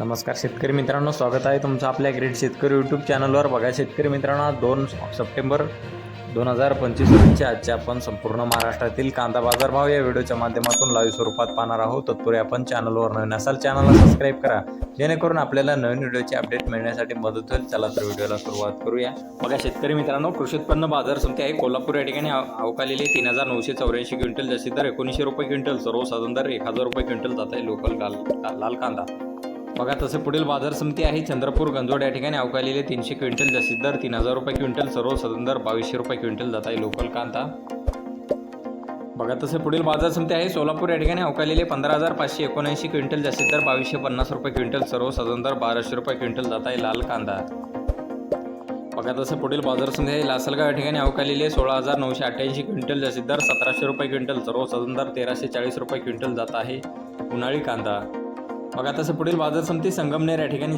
नमस्कार शेतकरी मित्रांनो स्वागत आहे तुमचं आपल्या ग्रेट शेतकरी यूट्यूब चॅनलवर बघा शेतकरी मित्रांनो दोन सप्टेंबर दोन हजार पंचवीस रोजीच्या आजचे आपण संपूर्ण महाराष्ट्रातील कांदा बाजार भाव या व्हिडिओच्या माध्यमातून लाईव्ह स्वरूपात पाहणार आहोत. तत्पूर्वी आपण चॅनलवर नवीन असाल चॅनलला सबस्क्राईब करा. जेणेकरून आपल्याला नवीन व्हिडिओची अपडेट मिळण्यासाठी मदत होईल. चला तर व्हिडिओला सुरुवात करूया. बघा शेतकरी मित्रांनो कृषी उत्पन्न बाजार समिती आहे. कोल्हापूर या ठिकाणी अवकालेली तीन हजार नऊशे चौऱ्याऐंशी क्विंटल जास्तीत दर एकोणीसशे रुपये क्विंटल सर्वसाधारण दर एक हजार रुपये क्विंटल जात आहे. लोकल लाल लाल कांदा. बघा तसे पुढील बाजार समिती आहे. चंद्रपूर गंजोड या ठिकाणी अवकालेले तीनशे क्विंटल जास्तीत दर तीन हजार रुपये क्विंटल सर्व सदन दर बावीसशे रुपये क्विंटल जात आहे. लोकल कांदा. बघा तसे पुढील बाजार समिती आहे. सोलापूर या ठिकाणी अवकालेले पंधरा हजार पाचशे एकोणऐंशी क्विंटल जास्तीत दर बावीसशे पन्नास रुपये क्विंटल सर्व सदन दर बाराशे रुपये क्विंटल जात आहे लाल कांदा. बघा तसं पुढील बाजार समिती आहे. लासलगाव या ठिकाणी अवकालेले सोळा हजार नऊशे अठ्ठ्याऐंशी क्विंटल जास्तीत दर सतराशे रुपये क्विंटल सर्व सदन दर तेराशे चाळीस रुपये क्विंटल जात आहे. उन्हाळी कांदा. मग तसं पुढील बाजार समिती संगमनेर या ठिकाणी